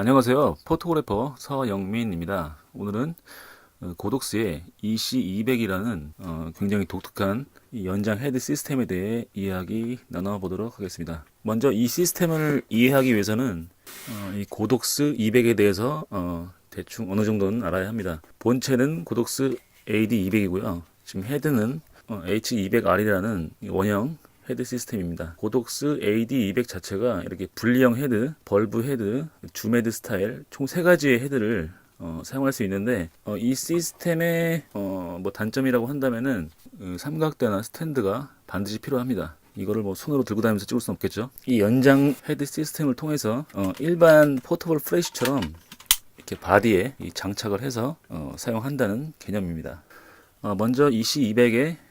안녕하세요. 포토그래퍼 서영민입니다. 오늘은 어, 고독스의 EC200이라는 어, 굉장히 독특한 이 연장 헤드 시스템에 대해 이야기 나눠보도록 하겠습니다. 먼저 이 시스템을 이해하기 위해서는 어, 이 고독스 200에 대해서 어, 대충 어느 정도는 알아야 합니다. 본체는 고독스 AD200이고요. 지금 헤드는 어, H200R이라는 원형 헤드 시스템입니다. 고독스 AD200 자체가 이렇게 분리형 헤드, 벌브 헤드, 줌 헤드 스타일 총 세 가지의 헤드를 어, 사용할 수 있는데 어, 이 시스템의 어, 뭐 단점이라고 한다면은 그 삼각대나 스탠드가 반드시 필요합니다. 이거를 뭐 손으로 들고 다니면서 찍을 수는 없겠죠. 이 연장 헤드 시스템을 통해서 어, 일반 포터블 플래시처럼 이렇게 바디에 이 장착을 해서 어, 사용한다는 개념입니다. 어, 먼저 EC200의 어,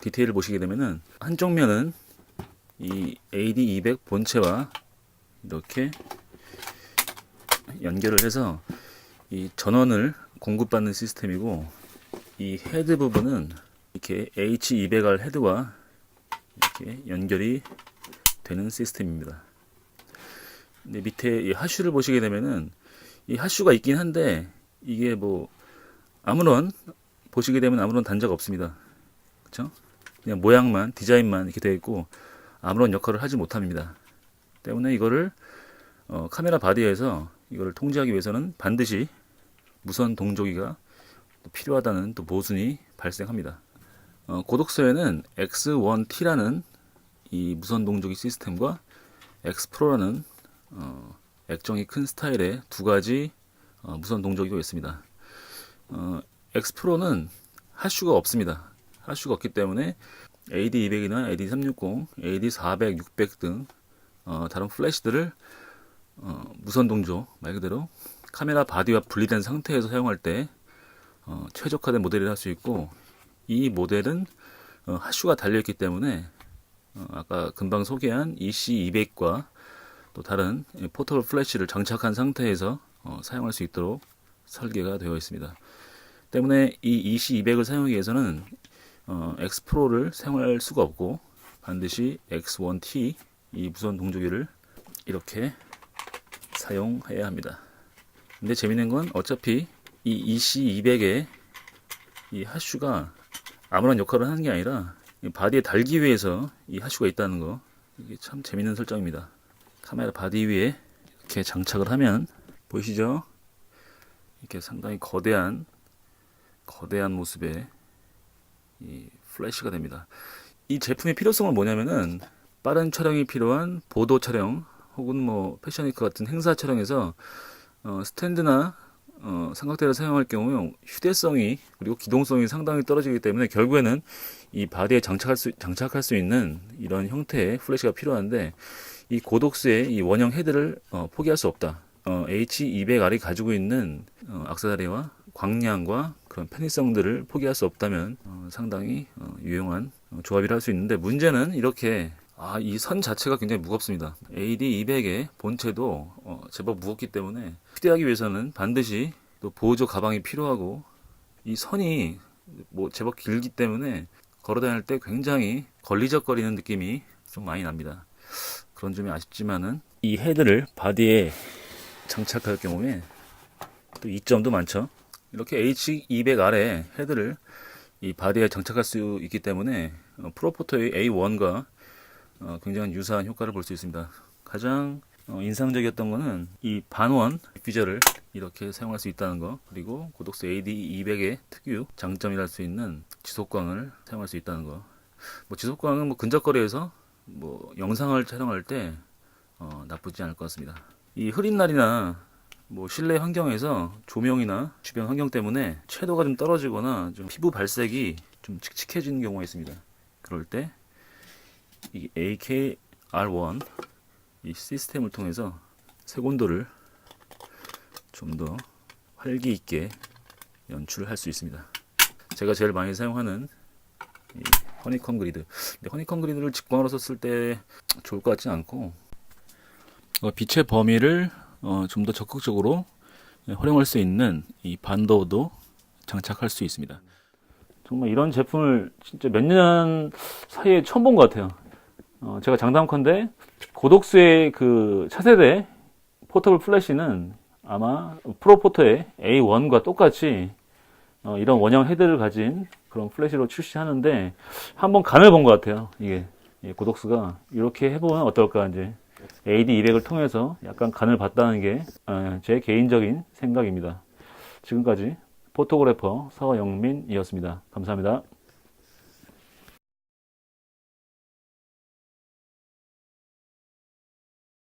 디테일을 보시게 되면은 한쪽 면은 이 AD200 본체와 이렇게 연결을 해서 이 전원을 공급받는 시스템이고 이 헤드 부분은 이렇게 H200R 헤드와 이렇게 연결이 되는 시스템입니다. 근데 밑에 이 하슈를 보시게 되면은 이 하슈가 있긴 한데 이게 뭐 아무런 보시게 되면 아무런 단자가 없습니다. 그렇죠? 그냥 모양만 디자인만 이렇게 되어 있고 아무런 역할을 하지 못합니다. 때문에 이거를 어, 카메라 바디에서 이거를 통제하기 위해서는 반드시 무선 동조기가 또 필요하다는 또 모순이 발생합니다. 어, 고독서에는 X1T라는 이 무선 동조기 시스템과 X프로라는 어, 액정이 큰 스타일의 두 가지 어, 무선 동조기가 있습니다. 어, X프로는 하슈가 없습니다. 하슈가 없기 때문에 AD200이나 AD360, AD400, 600 등 어, 다른 플래시들을 어, 무선 동조 말 그대로 카메라 바디와 분리된 상태에서 사용할 때 어, 최적화된 모델이라 할 수 있고 이 모델은 어, 하슈가 달려있기 때문에 어, 아까 금방 소개한 EC200과 또 다른 포터블 플래시를 장착한 상태에서 어, 사용할 수 있도록 설계가 되어 있습니다. 때문에 이 EC200을 사용하기 위해서는 어, X 프로를 사용할 수가 없고 반드시 X1T 이 무선 동조기를 이렇게 사용해야 합니다. 근데 재밌는 건 어차피 이 EC200의 이 하슈가 아무런 역할을 하는 게 아니라 이 바디에 달기 위해서 이 하슈가 있다는 거 이게 참 재밌는 설정입니다. 카메라 바디 위에 이렇게 장착을 하면 보이시죠? 이렇게 상당히 거대한 거대한 모습의 이 플래시가 됩니다. 이 제품의 필요성은 뭐냐면은 빠른 촬영이 필요한 보도 촬영 혹은 뭐 패션위크 같은 행사 촬영에서 어, 스탠드나 어, 삼각대를 사용할 경우 휴대성이 그리고 기동성이 상당히 떨어지기 때문에 결국에는 이 바디에 장착할 수, 장착할 수 있는 이런 형태의 플래시가 필요한데 이 고독스의 이 원형 헤드를 어, 포기할 수 없다. 어, H200R이 가지고 있는 어, 악세사리와 광량과 그런 편의성들을 포기할 수 없다면 어, 상당히 어, 유용한 어, 조합이라 할 수 있는데 문제는 이렇게 아, 이 선 자체가 굉장히 무겁습니다. AD200의 본체도 어, 제법 무겁기 때문에 휴대하기 위해서는 반드시 또 보조 가방이 필요하고 이 선이 뭐 제법 길기 때문에 걸어 다닐 때 굉장히 걸리적거리는 느낌이 좀 많이 납니다. 그런 점이 아쉽지만은 이 헤드를 바디에 장착할 경우에 또 이점도 많죠. 이렇게 H200R의 헤드를 이 바디에 장착할 수 있기 때문에 어, 프로포터의 A1과 어, 굉장히 유사한 효과를 볼 수 있습니다. 가장 어, 인상적이었던 거는 이 반원 디퓨저를 이렇게 사용할 수 있다는 거 그리고 고독스 AD200의 특유 장점이라 할수 있는 지속광을 사용할 수 있다는 거. 뭐 지속광은 뭐 근접거리에서 뭐 영상을 촬영할 때 어, 나쁘지 않을 것 같습니다. 이 흐린 날이나 뭐 실내 환경에서 조명이나 주변 환경 때문에 채도가 좀 떨어지거나 좀 피부 발색이 좀 칙칙해지는 경우가 있습니다. 그럴 때 이 AKR1 이 시스템을 통해서 색온도를 좀 더 활기 있게 연출할 수 있습니다. 제가 제일 많이 사용하는 이 허니컴 그리드. 근데 허니컴 그리드를 직광으로 썼을 때 좋을 것 같지 않고 어, 빛의 범위를 어, 좀 더 적극적으로 활용할 수 있는 이 반도도 장착할 수 있습니다. 정말 이런 제품을 진짜 몇 년 사이에 처음 본 것 같아요. 어, 제가 장담컨대 고독수의 그 차세대 포터블 플래시는 아마 프로포터의 A1과 똑같이 어, 이런 원형 헤드를 가진 그런 플래시로 출시하는데 한번 간을 본 것 같아요. 이게 예, 고독스가 이렇게 해보면 어떨까 이제 AD200을 통해서 약간 간을 봤다는 게 제 개인적인 생각입니다. 지금까지 포토그래퍼 서영민이었습니다. 감사합니다.